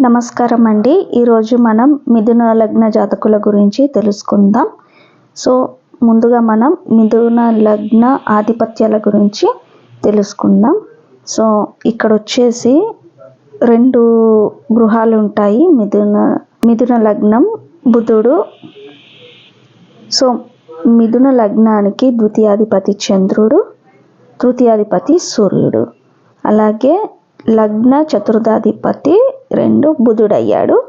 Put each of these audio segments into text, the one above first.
నమస్కారం అండి. ఈరోజు మనం మిథున లగ్న జాతకుల గురించి తెలుసుకుందాం. సో ముందుగా మనం మిథున లగ్న ఆధిపత్యాల గురించి తెలుసుకుందాం. సో ఇక్కడ వచ్చేసి రెండు గృహాలు ఉంటాయి మిథున మిథున లగ్నం బుధుడు. సో మిథున లగ్నానికి ద్వితీయాధిపతి చంద్రుడు తృతీయాధిపతి సూర్యుడు. అలాగే లగ్న చతుర్థాధిపతి రెండు బుధుడయ్యాడు.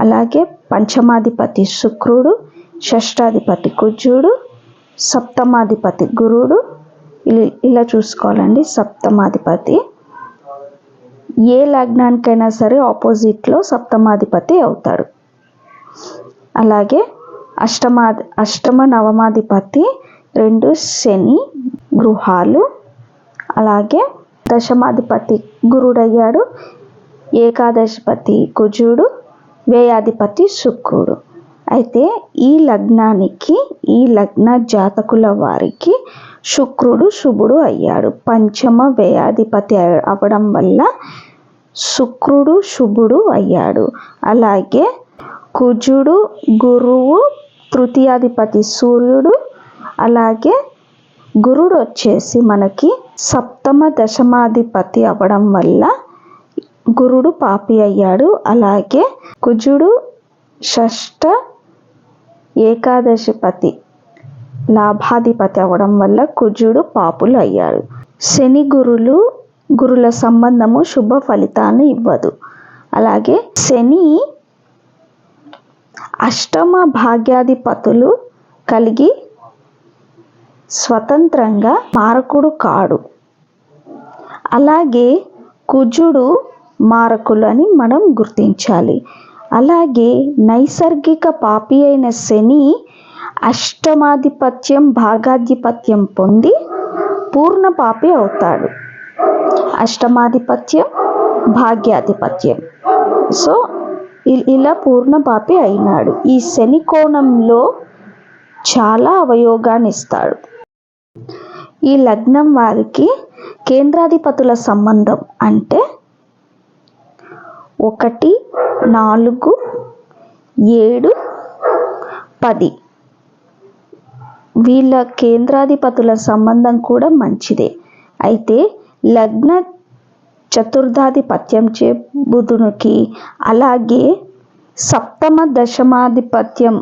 అలాగే పంచమాధిపతి శుక్రుడు షష్టాధిపతి కుజుడు సప్తమాధిపతి గురుడు. ఇలా చూసుకోవాలండి సప్తమాధిపతి. ఏ లగ్నానికైనా సరే ఆపోజిట్లో సప్తమాధిపతి అవుతాడు. అలాగే అష్టమా అష్టమ నవమాధిపతి రెండు శని గృహాలు. అలాగే దశమాధిపతి గురుడయ్యాడు. ఏకాదశిపతి కుజుడు వ్యయాధిపతి శుక్రుడు. అయితే ఈ లగ్నానికి ఈ లగ్న జాతకుల వారికి శుక్రుడు శుభుడు అయ్యాడు. పంచమ వ్యయాధిపతి అవడం అవ్వడం వల్ల శుక్రుడు శుభుడు అయ్యాడు. అలాగే కుజుడు గురువు తృతీయాధిపతి సూర్యుడు అలాగే గురుడు వచ్చేసి మనకి సప్తమ దశమాధిపతి అవ్వడం వల్ల గురుడు పాపి అయ్యాడు. అలాగే కుజుడు షష్ట ఏకాదశిపతి లాభాధిపతి అవ్వడం వల్ల కుజుడు పాపులు అయ్యాడు. శని గురులు గురుల సంబంధము శుభ ఫలితాన్ని ఇవ్వదు. అలాగే శని అష్టమ భాగ్యాధిపతులు కలిగి స్వతంత్రంగా మారకుడు కాడు. అలాగే కుజుడు మారకులు అని మనం గుర్తించాలి. అలాగే నైసర్గిక పాపి అయిన శని అష్టమాధిపత్యం భాగాధిపత్యం పొంది పూర్ణ పాపి అవుతాడు. అష్టమాధిపత్యం భాగ్యాధిపత్యం. సో ఇ- ఇలా పూర్ణ పాపి అయినాడు. ఈ శని కోణంలో చాలా అవయోగాన్ని ఇస్తాడు. ఈ లగ్నం వారికి కేంద్రాధిపతుల సంబంధం అంటే ఒకటి నాలుగు ఏడు పది. వీళ్ళ కేంద్రాధిపతుల సంబంధం కూడా మంచిదే. అయితే లగ్న చతుర్థాధిపత్యం చే బుధునికి అలాగే సప్తమ దశమాధిపత్యం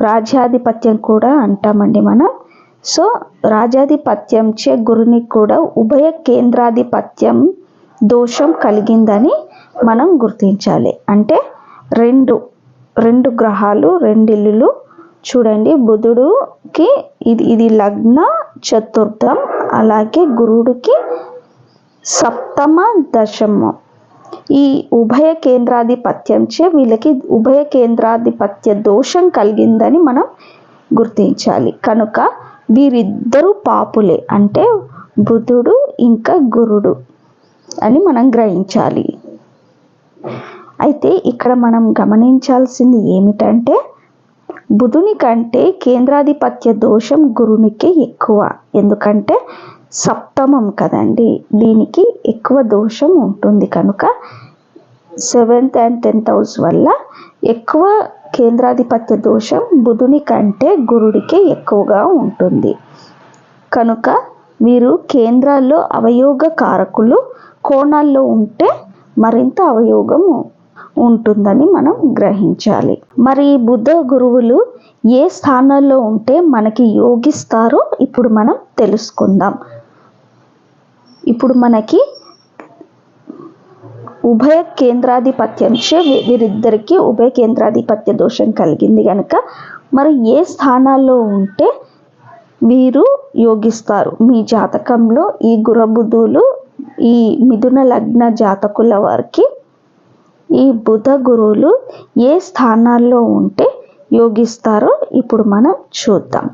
రాజ్యాధిపత్యం కూడా అంటామండి మనం. సో రాజాధిపత్యంచే చే గురునికి కూడా ఉభయ కేంద్రాధిపత్యం దోషం కలిగిందని మనం గుర్తించాలి. అంటే రెండు రెండు గ్రహాలు రెండిల్లులు చూడండి. బుధుడుకి ఇది ఇది లగ్న చతుర్థం అలాగే గురుడికి సప్తమ దశమం. ఈ ఉభయ కేంద్రాధిపత్యం చే వీళ్ళకి ఉభయ కేంద్రాధిపత్య దోషం కలిగిందని మనం గుర్తించాలి. కనుక వీరిద్దరూ పాపులే అంటే బుధుడు ఇంకా గురుడు అని మనం గ్రహించాలి. అయితే ఇక్కడ మనం గమనించాల్సింది ఏమిటంటే బుధుని కంటే కేంద్రాధిపత్య దోషం గురునికి ఎక్కువ. ఎందుకంటే సప్తమం కదండి. దీనికి ఎక్కువ దోషం ఉంటుంది. కనుక సెవెంత్ అండ్ టెన్త్ హౌస్ వల్ల ఎక్కువ కేంద్రాధిపత్య దోషం బుధుని కంటే గురుడికే ఎక్కువగా ఉంటుంది. కనుక వీరు కేంద్రాల్లో అవయోగ కారకులు కోణాల్లో ఉంటే మరింత అవయోగం ఉంటుందని మనం గ్రహించాలి. మరి బుద్ధ గురువులు ఏ స్థానాల్లో ఉంటే మనకి యోగిస్తారో ఇప్పుడు మనం తెలుసుకుందాం. ఇప్పుడు మనకి ఉభయ కేంద్రాధిపత్యం చే ఉభయ కేంద్రాధిపత్య దోషం కలిగింది కనుక మరి ఏ స్థానాల్లో ఉంటే వీరు యోగిస్తారు? మీ జాతకంలో ఈ గురబుధులు ఈ మిథున లగ్న జాతకుల వారికి ఈ బుధ గురువులు ఏ స్థానాల్లో ఉంటే యోగిస్తారో ఇప్పుడు మనం చూద్దాం.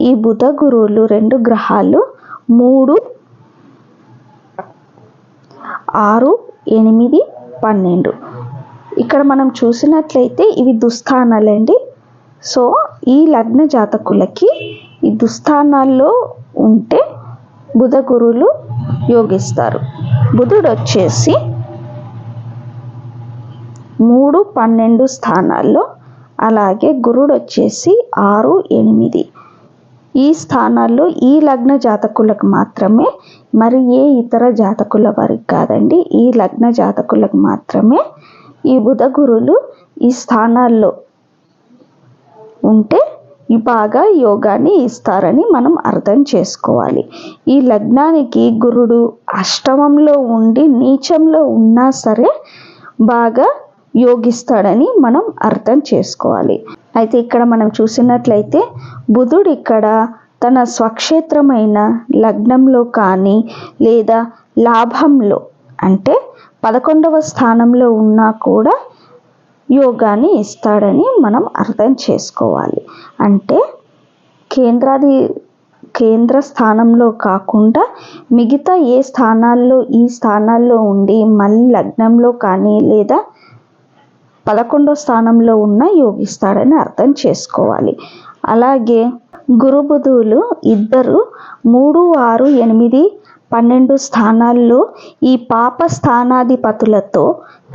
ఈ బుధ గురువులు రెండు గ్రహాలు మూడు ఆరు ఎనిమిది పన్నెండు. ఇక్కడ మనం చూసినట్లయితే ఇవి దుస్థానాలండి. సో ఈ లగ్న జాతకులకి ఈ దుస్థానాల్లో ఉంటే బుధ గురువులు యోగిస్తారు. బుధుడు వచ్చేసి మూడు పన్నెండు స్థానాల్లో అలాగే గురుడు వచ్చేసి ఆరు ఎనిమిది. ఈ స్థానాల్లో ఈ లగ్న జాతకులకు మాత్రమే మరి ఏ ఇతర జాతకుల వారికి కాదండి ఈ లగ్న జాతకులకు మాత్రమే ఈ బుధ గురులు ఈ స్థానాల్లో ఉంటే బాగా యోగాన్ని ఇస్తారని మనం అర్థం చేసుకోవాలి. ఈ లగ్నానికి గురుడు అష్టమంలో ఉండి నీచంలో ఉన్నా సరే బాగా యోగిస్తాడని మనం అర్థం చేసుకోవాలి. అయితే ఇక్కడ మనం చూసినట్లయితే బుధుడు ఇక్కడ తన స్వక్షేత్రమైన లగ్నంలో కానీ లేదా లాభంలో అంటే పదకొండవ స్థానంలో ఉన్నా కూడా యోగాన్ని ఇస్తాడని మనం అర్థం చేసుకోవాలి. అంటే కేంద్రాది కేంద్ర స్థానంలో కాకుండా మిగతా ఏ స్థానాల్లో ఈ స్థానాల్లో ఉండి మళ్ళీ లగ్నంలో కానీ లేదా పదకొండో స్థానంలో ఉన్న యోగిస్తాడని అర్థం చేసుకోవాలి. అలాగే గురుబుధువులు ఇద్దరు మూడు ఆరు ఎనిమిది పన్నెండు స్థానాల్లో ఈ పాప స్థానాధిపతులతో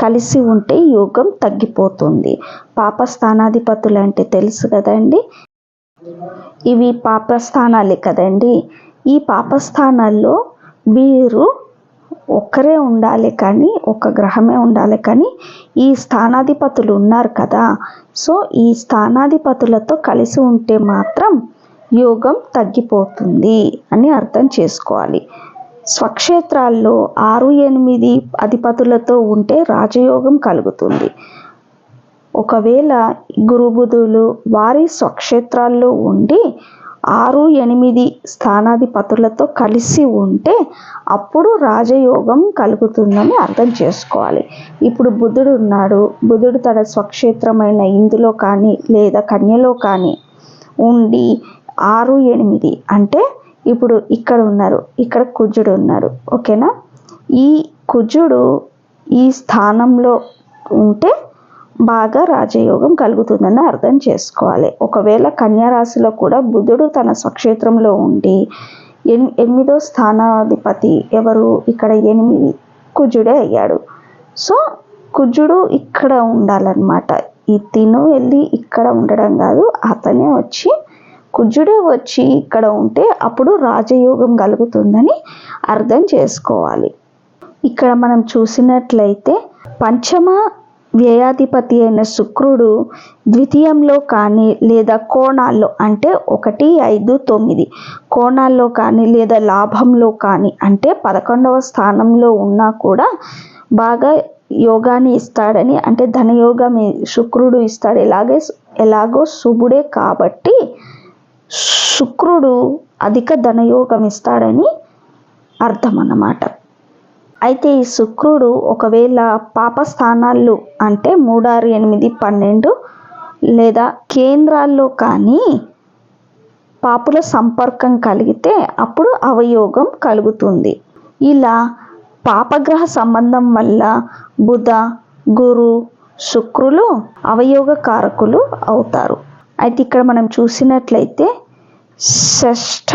కలిసి ఉంటే యోగం తగ్గిపోతుంది. పాప స్థానాధిపతులు అంటే తెలుసు కదండి? ఇవి పాపస్థానాలే కదండి. ఈ పాపస్థానాల్లో వీరు ఒక్కరే ఉండాలి కానీ ఒక గ్రహమే ఉండాలి కానీ ఈ స్థానాధిపతులు ఉన్నారు కదా. సో ఈ స్థానాధిపతులతో కలిసి ఉంటే మాత్రం యోగం తగ్గిపోతుంది అని అర్థం చేసుకోవాలి. స్వక్షేత్రాల్లో ఆరు ఎనిమిది అధిపతులతో ఉంటే రాజయోగం కలుగుతుంది. ఒకవేళ గురుబుధులు వారి స్వక్షేత్రాల్లో ఉండి ఆరు ఎనిమిది స్థానాధిపతులతో కలిసి ఉంటే అప్పుడు రాజయోగం కలుగుతుందని అర్థం చేసుకోవాలి. ఇప్పుడు బుధుడు ఉన్నాడు. బుధుడు తన స్వక్షేత్రమైన ఇందులో కానీ లేదా కన్యలో కానీ ఉండి ఆరు ఎనిమిది అంటే ఇప్పుడు ఇక్కడ ఉన్నారు. ఇక్కడ కుజుడు ఉన్నారు ఓకేనా? ఈ కుజుడు ఈ స్థానంలో ఉంటే బాగా రాజయోగం కలుగుతుందని అర్థం చేసుకోవాలి. ఒకవేళ కన్యారాశిలో కూడా బుధుడు తన స్వక్షేత్రంలో ఉండి ఎన్ ఎనిమిదో స్థానాధిపతి ఎవరు? ఇక్కడ ఎనిమిది కుజుడే అయ్యాడు. సో కుజుడు ఇక్కడ ఉండాలన్నమాట. ఈ తిను వెళ్ళి ఇక్కడ ఉండడం కాదు అతనే వచ్చి కుజుడే వచ్చి ఇక్కడ ఉంటే అప్పుడు రాజయోగం కలుగుతుందని అర్థం చేసుకోవాలి. ఇక్కడ మనం చూసినట్లయితే పంచమ వ్యయాధిపతి అయిన శుక్రుడు ద్వితీయంలో కానీ లేదా కోణాల్లో అంటే ఒకటి ఐదు తొమ్మిది. కోణాల్లో కానీ లేదా లాభంలో కానీ అంటే పదకొండవ స్థానంలో ఉన్నా కూడా బాగా యోగాన్ని ఇస్తాడని అంటే ధనయోగం శుక్రుడు ఇస్తాడు. ఎలాగే ఎలాగో శుభుడే కాబట్టి శుక్రుడు అధిక ధనయోగం ఇస్తాడని అర్థం అన్నమాట అయితే ఈ శుక్రుడు ఒకవేళ పాప స్థానాల్లో అంటే మూడారు ఎనిమిది పన్నెండు లేదా కేంద్రాల్లో కానీ పాపుల సంపర్కం కలిగితే అప్పుడు అవయోగం కలుగుతుంది. ఇలా పాపగ్రహ సంబంధం వల్ల బుధ గురు శుక్రులు అవయోగ కారకులు అవుతారు. అయితే ఇక్కడ మనం చూసినట్లయితే షష్ఠ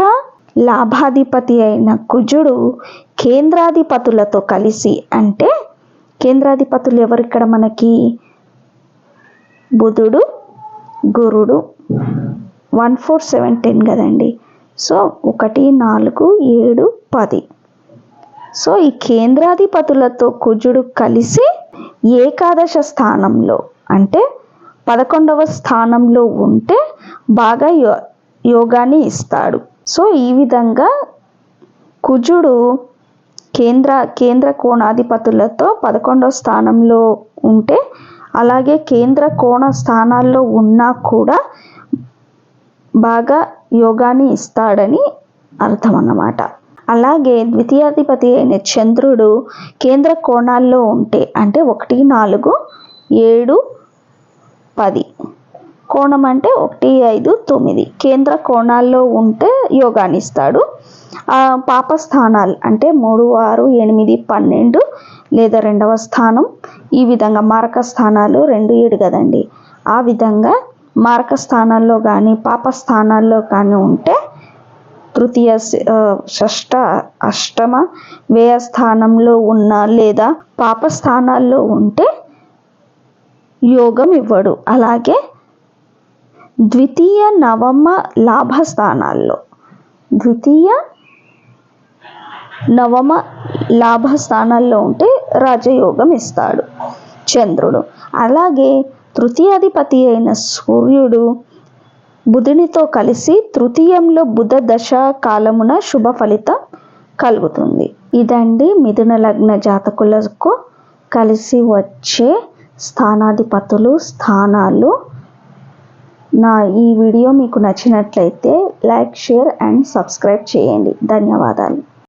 లాభాధిపతి అయిన కుజుడు కేంద్రాధిపతులతో కలిసి అంటే కేంద్రాధిపతులు ఎవరు ఇక్కడ మనకి? బుధుడు గురుడు వన్ ఫోర్ సెవెన్ టెన్ కదండి. సో ఒకటి నాలుగు ఏడు పది. సో ఈ కేంద్రాధిపతులతో కుజుడు కలిసి ఏకాదశ స్థానంలో అంటే పదకొండవ స్థానంలో ఉంటే బాగా యో యోగాన్ని ఇస్తాడు. సో ఈ విధంగా కుజుడు కేంద్ర కేంద్ర కోణాధిపతులతో పదకొండవ స్థానంలో ఉంటే అలాగే కేంద్ర కోణ స్థానాల్లో ఉన్నా కూడా బాగా యోగాన్ని ఇస్తాడని అర్థం అన్నమాట అలాగే ద్వితీయాధిపతి అయిన చంద్రుడు కేంద్ర కోణాల్లో ఉంటే అంటే ఒకటి నాలుగు ఏడు పది కోణం అంటే ఒకటి ఐదు తొమ్మిది. కేంద్ర కోణాల్లో ఉంటే యోగానిస్తాడు. పాప స్థానాలు అంటే మూడు ఆరు ఎనిమిది పన్నెండు లేదా రెండవ స్థానం. ఈ విధంగా మారక స్థానాలు రెండు ఏడు కదండి. ఆ విధంగా మారక స్థానాల్లో కానీ పాప స్థానాల్లో కానీ ఉంటే తృతీయ షష్ట అష్టమ వ్యయ స్థానంలో ఉన్న లేదా పాప స్థానాల్లో ఉంటే యోగం ఇవ్వడు. అలాగే ద్వితీయ నవమ లాభ స్థానాల్లో ద్వితీయ నవమ లాభ స్థానాల్లో ఉంటే రాజయోగం ఇస్తాడు చంద్రుడు. అలాగే తృతీయాధిపతి అయిన సూర్యుడు బుధునితో కలిసి తృతీయంలో బుధ దశ కాలమున శుభ ఫలితం కలుగుతుంది. ఇదండి మిథున లగ్న జాతకులకు కలిసి వచ్చే స్థానాధిపతులు స్థానాలు. నా ఈ వీడియో మీకు నచ్చినట్లయితే లైక్ షేర్ అండ్ సబ్స్క్రైబ్ చేయండి. ధన్యవాదాలు.